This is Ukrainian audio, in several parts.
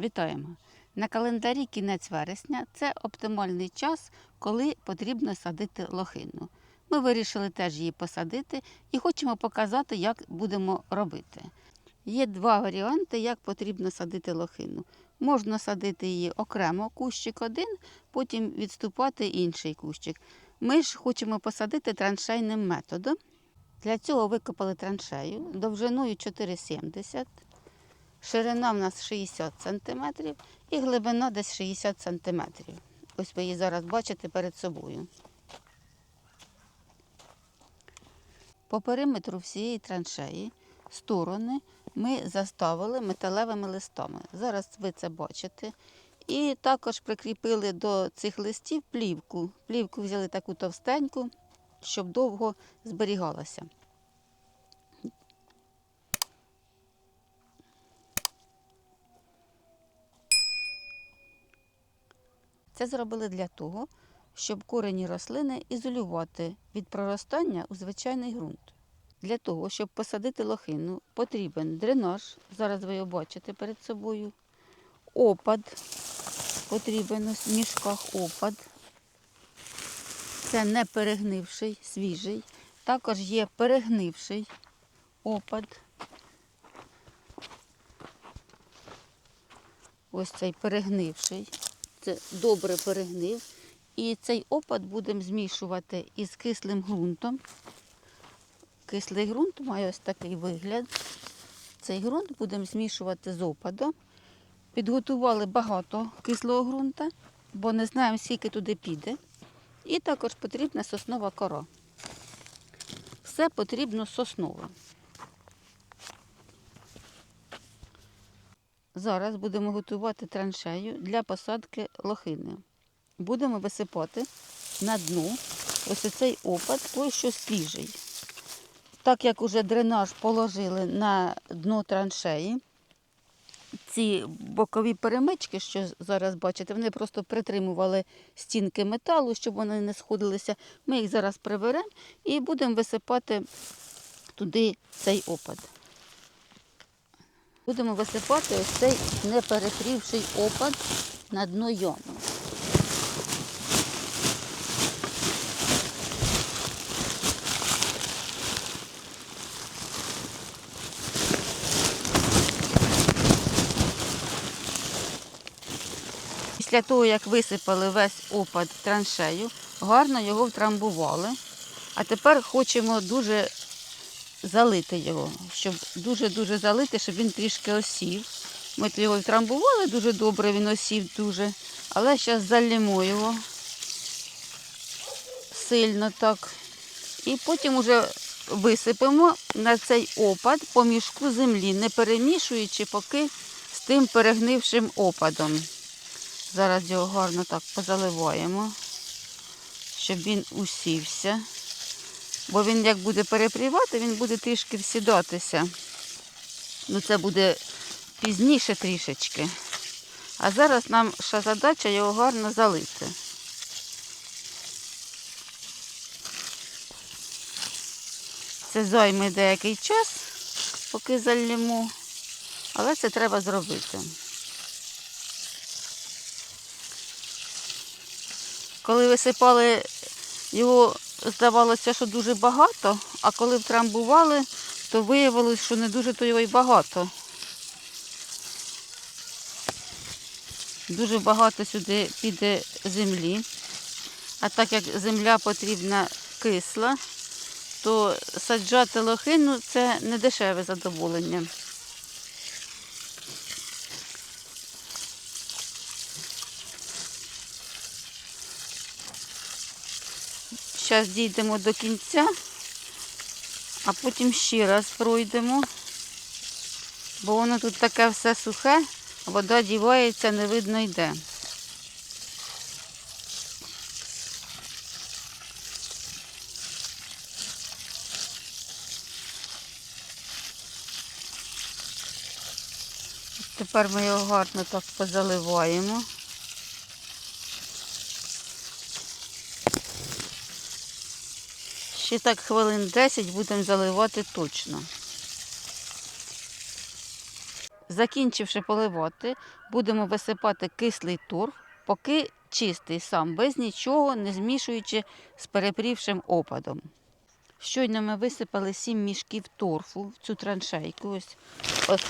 Вітаємо! На календарі кінець вересня це оптимальний час, коли потрібно садити лохину. Ми вирішили теж її посадити і хочемо показати, як будемо робити. Є два варіанти, як потрібно садити лохину. Можна садити її окремо, кущик один, потім відступати інший кущик. Ми ж хочемо посадити траншейним методом. Для цього викопали траншею довжиною 4,70 Ширина в нас 60 см і глибина десь 60 см. Ось ви її зараз бачите перед собою. По периметру всієї траншеї сторони ми заставили металевими листами. Зараз ви це бачите. І також прикріпили до цих листів плівку. Плівку взяли таку товстеньку, щоб довго зберігалася. Це зробили для того, щоб корені рослини ізолювати від проростання у звичайний ґрунт. Для того, щоб посадити лохину, потрібен дренаж, зараз ви його бачите перед собою, опад, потрібен в мішках опад. Це не перегнивший, свіжий. Також є перегнивший опад. Ось цей перегнивший. Це добре перегнив. І цей опад будемо змішувати із кислим ґрунтом. Кислий ґрунт має ось такий вигляд. Цей ґрунт будемо змішувати з опадом. Підготували багато кислого ґрунта, бо не знаємо, скільки туди піде. І також потрібна соснова кора. Все потрібно соснове. Зараз будемо готувати траншею для посадки лохини. Будемо висипати на дно ось цей опад, той, що свіжий. Так як уже дренаж положили на дно траншеї, ці бокові перемички, що зараз бачите, вони просто притримували стінки металу, щоб вони не сходилися. Ми їх зараз приберемо і будемо висипати туди цей опад. Будемо висипати ось цей неперекрівший опад на дно яму. Після того, як висипали весь опад траншею, гарно його втрамбували. А тепер хочемо дуже залити його, щоб дуже-дуже залити, щоб він трішки осів. Ми його втрамбували дуже добре, він осів дуже. Але зараз залємо його сильно так. І потім уже висипемо на цей опад по мішку землі, не перемішуючи поки з тим перегнившим опадом. Зараз його гарно так позаливаємо, щоб він усівся. Бо він як буде перепрівати, він буде трішки всідатися. Ну це буде пізніше трішечки. А зараз нам ще задача його гарно залити. Це займе деякий час, поки залємо, але це треба зробити. Коли висипали його, здавалося, що дуже багато, а коли втрамбували, то виявилось, що не дуже то його й багато. Дуже багато сюди піде землі. А так як земля потрібна кисла, то саджати лохину це не дешеве задоволення. Зараз дійдемо до кінця, а потім ще раз пройдемо, бо воно тут таке все сухе, вода дівається, не видно йде. Тепер ми його гарно так позаливаємо. Ще так хвилин 10 будемо заливати точно. Закінчивши поливати, будемо висипати кислий торф, поки чистий сам, без нічого, не змішуючи з перепрівшим опадом. Щойно ми висипали 7 мішків торфу в цю траншейку. Ось, ось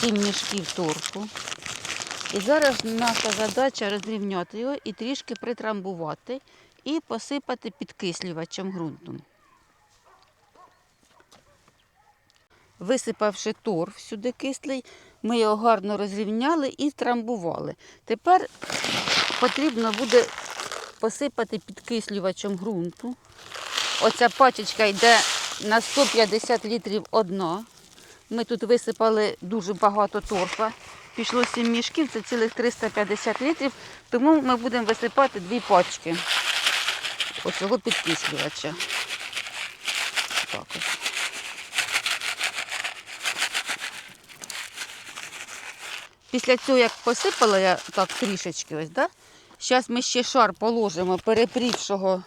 7 мішків торфу. І зараз наша задача розрівняти його і трішки притрамбувати і посипати підкислювачем ґрунтом. Висипавши торф сюди кислий, ми його гарно розрівняли і трамбували. Тепер потрібно буде посипати підкислювачем ґрунту. Оця пачечка йде на 150 літрів одна. Ми тут висипали дуже багато торфа. Пішло 7 мішків, це цілих 350 літрів, тому ми будемо висипати дві пачки оцього підкислювача. Так ось. Після цього, як посипала я так трішечки, ось, да? зараз ми ще шар положимо перепрівшого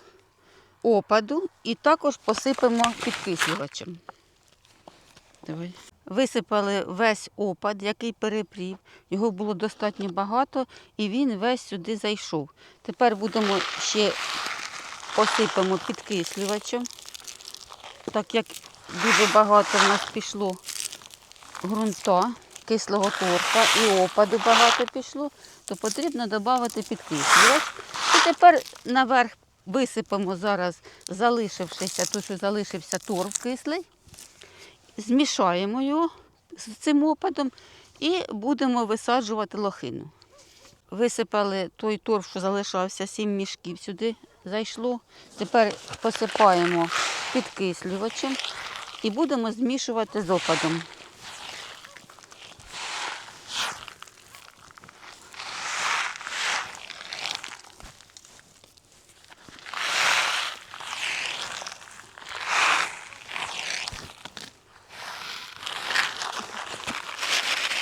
опаду і також посипемо підкислювачем. Давай. Висипали весь опад, який перепрів. Його було достатньо багато і він весь сюди зайшов. Тепер будемо ще посипемо підкислювачем, так як дуже багато в нас пішло ґрунта, кислого торфа і опаду багато пішло, то потрібно додати підкислювач. І тепер наверх висипемо зараз залишившися, то що залишився торф кислий, змішаємо його з цим опадом і будемо висаджувати лохину. Висипали той торф, що залишався, 7 мішків сюди зайшло. Тепер посипаємо підкислювачем і будемо змішувати з опадом.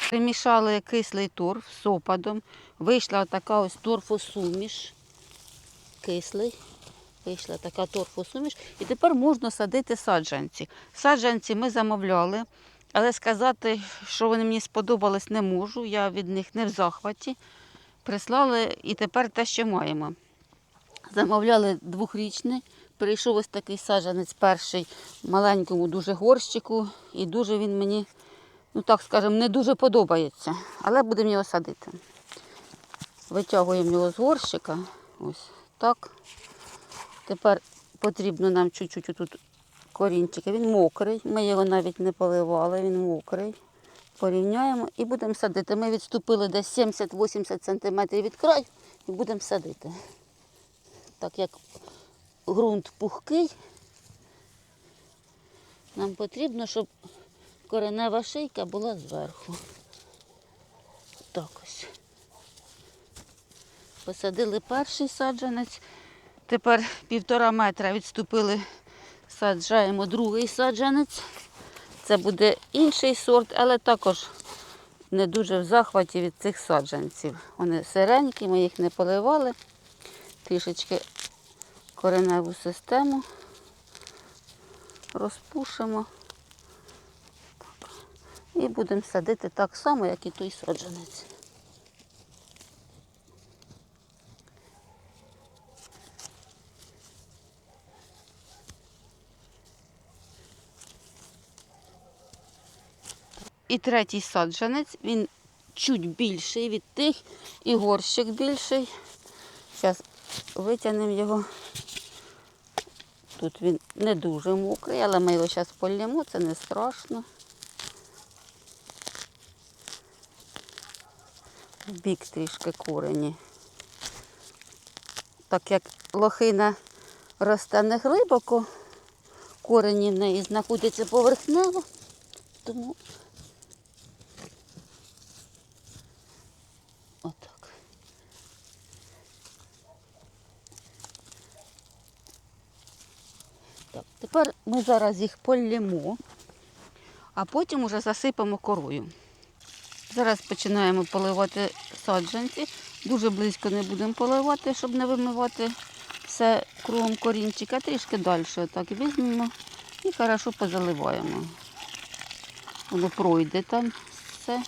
Примішали кислий торф з опадом. Вийшла така ось торфосуміш. Кислий. Вийшла така торфосуміш. І тепер можна садити саджанці. Саджанці ми замовляли, але сказати, що вони мені сподобались, не можу. Я від них не в захваті. Прислали і тепер те, що маємо. Замовляли двохрічний. Прийшов ось такий саджанець перший маленькому дуже горщику, і дуже він мені ну так скажемо, не дуже подобається, але будемо його садити. Витягуємо його з горщика. Ось так. Тепер потрібно нам чуть-чуть тут корінчики. Він мокрий. Ми його навіть не поливали, він мокрий. Порівняємо і будемо садити. Ми відступили десь 70-80 см від краю і будемо садити. Так як ґрунт пухкий, нам потрібно, щоб коренева шийка була зверху. Так ось. Посадили перший саджанець. Тепер півтора метра відступили, саджаємо другий саджанець. Це буде інший сорт, але також не дуже в захваті від цих саджанців. Вони сиренькі, ми їх не поливали. Трішечки кореневу систему розпушимо. І будемо садити так само, як і той саджанець. І третій саджанець, він чуть більший від тих, і горщик більший. Зараз витягнемо його. Тут він не дуже мокрий, але ми його зараз полємо, це не страшно. В бік трішки корені. Так як лохина росте не глибоко, корені в неї знаходяться поверхнево, тому тепер ми зараз їх полємо, а потім уже засипемо корою. Зараз починаємо поливати саджанці. Дуже близько не будемо поливати, щоб не вимивати все кругом корінчика. Трішки далі отак візьмемо і хорошо позаливаємо. Воно пройде там все,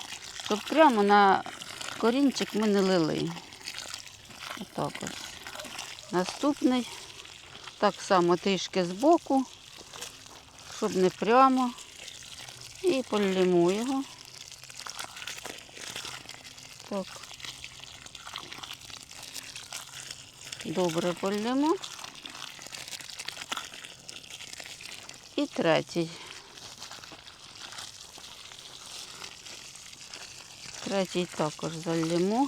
щоб прямо на корінчик ми не лили. Отак ось. Наступний так само трішки збоку, щоб не прямо. І полємо його. Так. Добре полємо. І третій. Третій також залємо.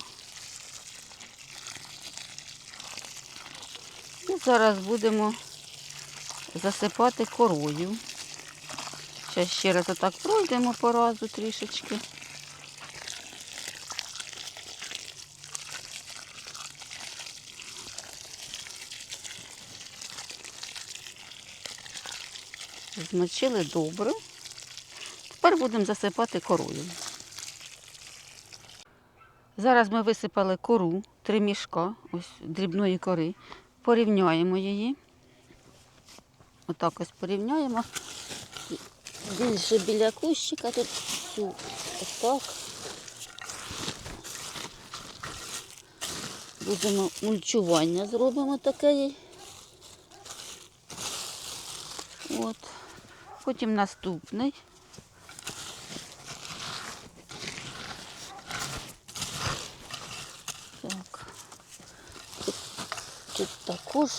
І зараз будемо засипати корою. Зараз ще раз отак пройдемо по разу трішечки. Змочили добре. Тепер будемо засипати корою. Зараз ми висипали кору, три мішка ось дрібної кори. Порівняємо її. Отак ось порівняємо. Більше біля кущика тут всю отак. Будемо мульчування зробимо таке. От. Потім наступний. Так. Тут, тут також,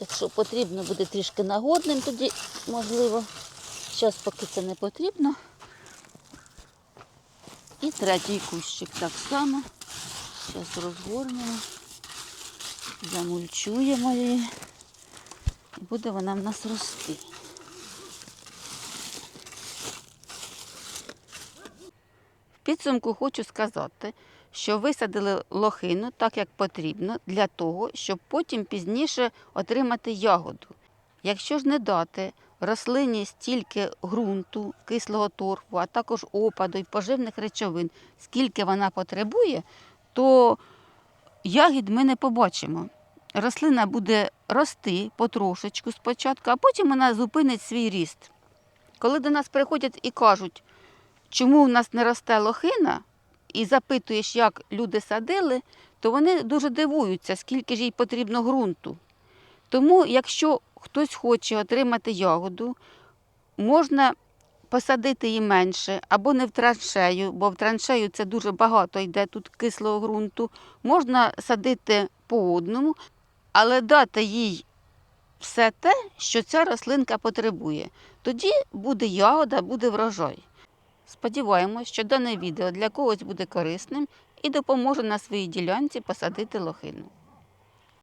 якщо потрібно, буде трішки нагодним, тоді можливо. Зараз поки це не потрібно. І третій кущик так само. Зараз розгорнемо, замульчуємо її. І буде вона в нас рости. В підсумку хочу сказати, що висадили лохину так, як потрібно, для того, щоб потім пізніше отримати ягоду. Якщо ж не дати рослині стільки ґрунту, кислого торфу, а також опаду і поживних речовин, скільки вона потребує, то ягід ми не побачимо. Рослина буде рости потрошечку спочатку, а потім вона зупинить свій ріст. Коли до нас приходять і кажуть, чому в нас не росте лохина, і запитуєш, як люди садили, то вони дуже дивуються, скільки ж їй потрібно ґрунту. Тому, якщо хтось хоче отримати ягоду, можна посадити її менше або не в траншею, бо в траншею це дуже багато йде тут кислого ґрунту. Можна садити по одному, але дати їй все те, що ця рослинка потребує. Тоді буде ягода, буде врожай. Сподіваємось, що дане відео для когось буде корисним і допоможе на своїй ділянці посадити лохину.